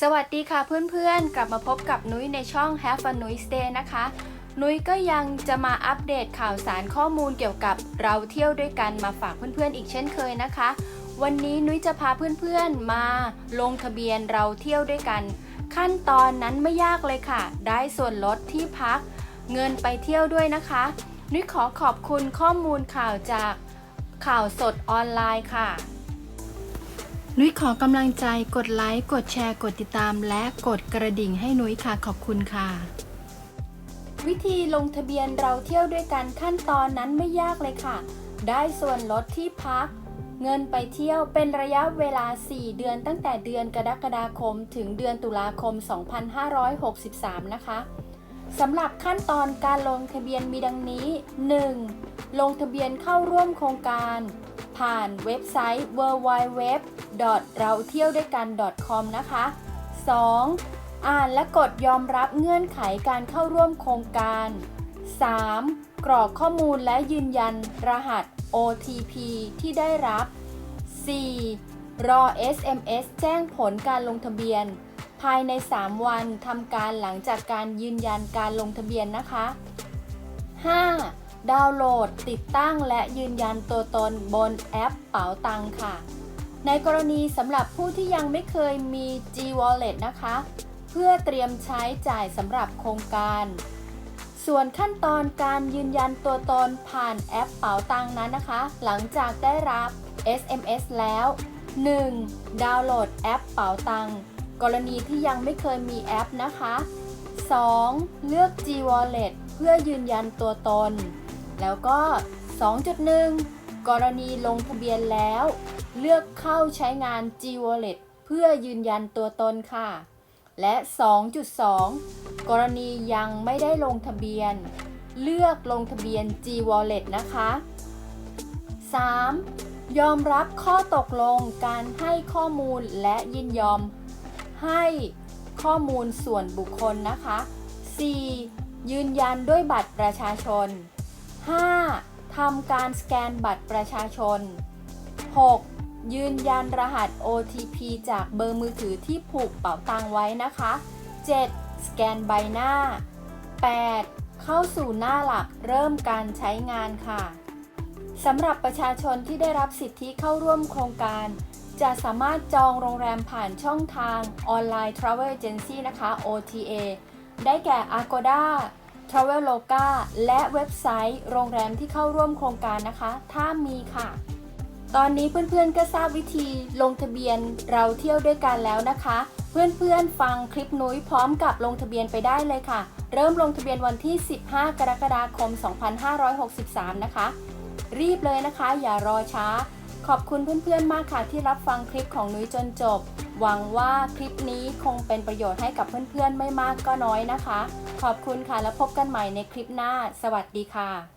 สวัสดีค่ะเพื่อนๆ กลับมาพบกับนุ้ยในช่อง Have a Nuis Day นะคะ นุ้ยก็ยังจะมาอัปเดตข่าวสารข้อมูลเกี่ยวกับเราเที่ยวด้วยกันมาฝากเพื่อนๆ อีกเช่นเคยนะคะ วันนี้นุ้ยจะพาเพื่อนๆ มาลงทะเบียนเราเที่ยวด้วยกัน ขั้นตอนนั้นไม่ยากเลยค่ะ ได้ส่วนลดที่พัก เงินไปเที่ยวด้วยนะคะ นุ้ยขอขอบคุณข้อมูลข่าวจากข่าวสดออนไลน์ค่ะ นุ้ยขอกำลังใจกดไลค์กดแชร์กดติดตาม และกดกระดิ่งให้นุ้ยค่ะขอบคุณค่ะ วิธีลงทะเบียนเราเที่ยวด้วยกันขั้นตอนนั้นไม่ยากเลยค่ะ ได้ส่วนลดที่พัก เงินไปเที่ยวเป็นระยะเวลา 4 เดือนตั้งแต่เดือนกรกฎาคม ถึงเดือนตุลาคม 2563 นะคะสำหรับขั้นตอนการลงทะเบียนมีดังนี้ 1. ลงทะเบียนเข้าร่วมโครงการ ผ่านเว็บไซต์ www เราเที่ยวด้วยกัน .com นะคะ 2. อ่านและกดยอมรับเงื่อนไขการเข้าร่วมโครงการ 3. กรอกข้อมูลและยืนยันรหัส OTP ที่ได้รับ 4. รอ SMS แจ้งผลการลงทะเบียน ภายใน 3 วันทำการหลังจากการยืนยันการลงทะเบียนนะคะ 5. ดาวน์โหลด ติดตั้งและยืนยันตัวตนบนแอปเป๋าตังค่ะ ในกรณีสำหรับผู้ที่ยังไม่เคยมี G Wallet นะคะ เพื่อเตรียมใช้จ่ายสำหรับโครงการ ส่วนขั้นตอนการยืนยันตัวตนผ่านแอปเป๋าตังนั้นนะคะ หลังจากได้รับ SMS แล้ว 1. ดาวน์โหลดแอปเป๋าตัง กรณีที่ยังไม่เคยมีแอปนะคะ 2. เลือก G Wallet เพื่อยืนยันตัวตน แล้วก็ 2.1 กรณีลงทะเบียนแล้ว เลือกเข้าใช้งาน G Wallet เพื่อยืนยันตัวตนค่ะ และ 2.2 กรณียังไม่ได้ลงทะเบียน เลือกลงทะเบียน G Wallet นะคะ 3. ยอมรับข้อตกลงการให้ข้อมูลและยินยอม ให้ข้อมูลส่วนบุคคลนะคะ 4. ยืนยันด้วยบัตรประชาชน 5. ทำการสแกนบัตรประชาชน 6. ยืนยันรหัส OTP จากเบอร์มือถือที่ผูกเป๋าตังไว้นะคะ 7. สแกนใบหน้า 8. เข้าสู่หน้าหลักเริ่มการใช้งานค่ะสำหรับประชาชนที่ได้รับสิทธิเข้าร่วมโครงการ จะสามารถจองโรงแรมผ่านช่องทางออนไลน์ Travel Agency นะคะ OTA ได้แก่ Agoda Traveloka และเว็บไซต์ โรงแรมที่เข้าร่วมโครงการนะคะ ถ้ามีค่ะ ตอนนี้เพื่อนๆก็ทราบวิธีลงทะเบียนเราเที่ยวด้วยกันแล้วนะคะ เพื่อนๆฟังคลิปนุ้ยพร้อมกับลงทะเบียนไปได้เลยค่ะ เริ่มลงทะเบียนวันที่ 15 กรกฎาคม 2563 นะคะ รีบเลยนะคะ อย่ารอช้า ขอบคุณเพื่อนๆมากค่ะที่รับฟังคลิปของนุ้ยจนจบ หวังว่าคลิปนี้คงเป็นประโยชน์ให้กับเพื่อนๆไม่มากก็น้อยนะคะ ขอบคุณค่ะแล้วพบกันใหม่ในคลิปหน้า สวัสดีค่ะ